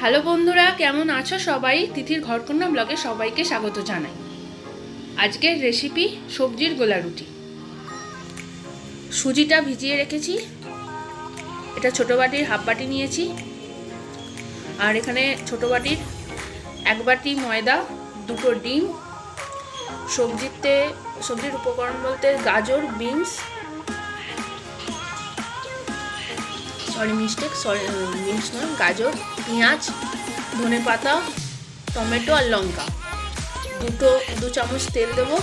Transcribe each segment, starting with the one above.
Hello বন্ধুরা, কেমন আছো সবাই? তিথির ঘরকন্যা ব্লগে সবাইকে স্বাগত জানাই। আজকের রেসিপি সবজির গোলা রুটি। সুজিটা ভিজিয়ে রেখেছি। এটা ছোটো বাটির হাফ বাটি নিয়েছি। আর এখানে ছোটো বাটির এক বাটি ময়দা, দুটো ডিম, সবজিতে, সবজির উপকরণ বলতে গাজর, beans sorry mistake sorry beans নয়, গাজর, পেঁয়াজ, ধনে পাতা, টমেটো আর লঙ্কা। দুটো, দু চামচ তেল দেবো।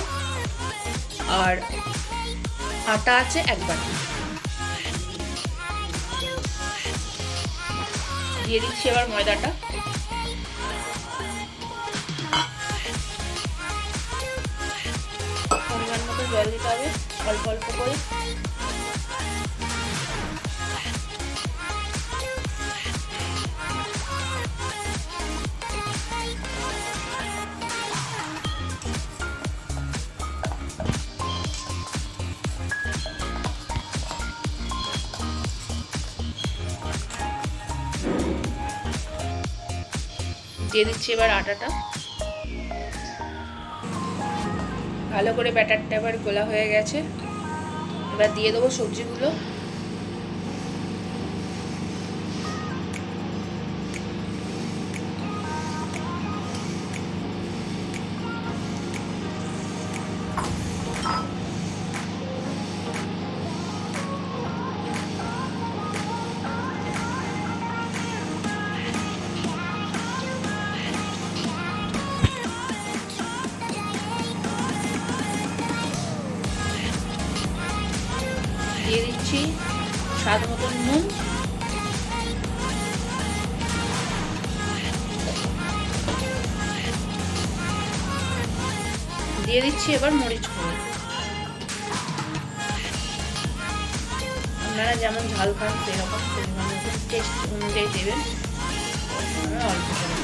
আর আটা আছে এক বাটি। দিয়ে দিচ্ছি এবার ময়দাটা। পরিমাণ মতো জল দিতে হবে, অল্প অল্প করে। দিয়ে দিচ্ছি এবার আটাটা। ভালো করে ব্যাটারটা এবার গোলা হয়ে গেছে। এবার দিয়ে দেবো সবজিগুলো। দিয়ে দিচ্ছি স্বাদ মতন নুন। দিয়ে দিচ্ছি এবার মরিচ গুঁড়ো। আপনারা যেমন ঝাল খান, সেরকম টেস্ট অনুযায়ী দেবেন। অল্প করে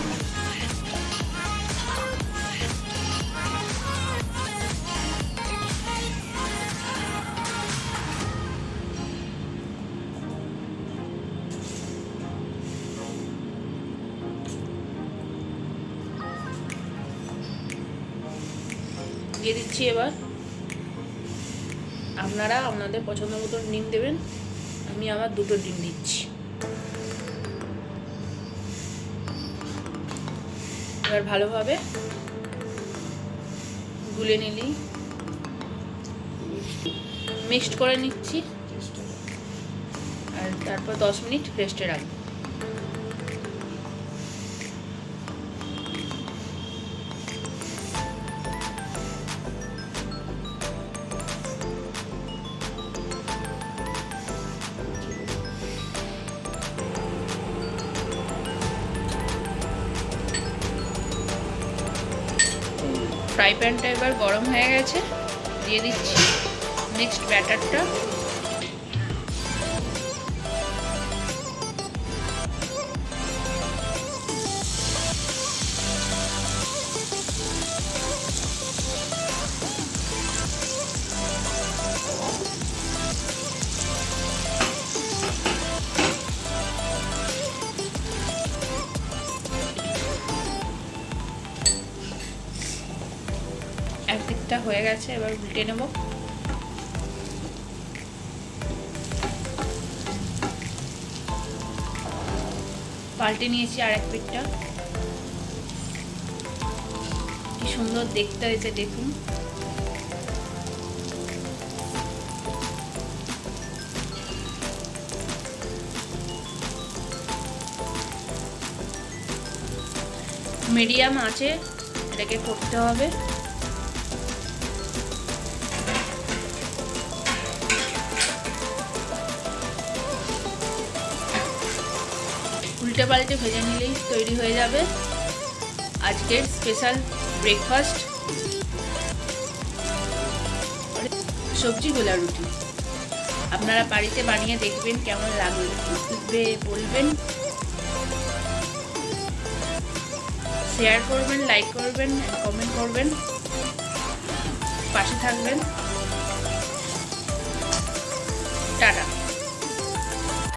দিয়ে দিচ্ছি এবার। আপনারা আপনাদের পছন্দ মতো ডিম দেবেন। আমি আবার দুটো ডিম দিচ্ছি। এবার ভালোভাবে গুলে নিলি। মিক্সড করে নিচ্ছি। আর তারপর দশ মিনিট রেস্টে রাখব। ফ্রাই প্যানটা এবার গরম হয়ে গেছে দিয়ে দিচ্ছি নেক্সট ব্যাটারটা একদিকটা হয়ে গেছে, এবার উল্টে নেব। পাল্টে নিয়েছি আর এক পিঠটা। কি সুন্দর দেখতে হয়েছে, দেখুন। মিডিয়াম আছে, এটাকে করতে হবে। উল্টে পাল্টে ভেজে নিলেই তৈরি হয়ে যাবে আজকের স্পেশাল ব্রেকফাস্ট। সবজি গোলা রুটি। আপনারা বাড়িতে বানিয়ে দেখবেন কেমন লাগবে বলবেন। শেয়ার করবেন লাইক করবেন কমেন্ট করবেন। পাশে থাকবেন। টাটা।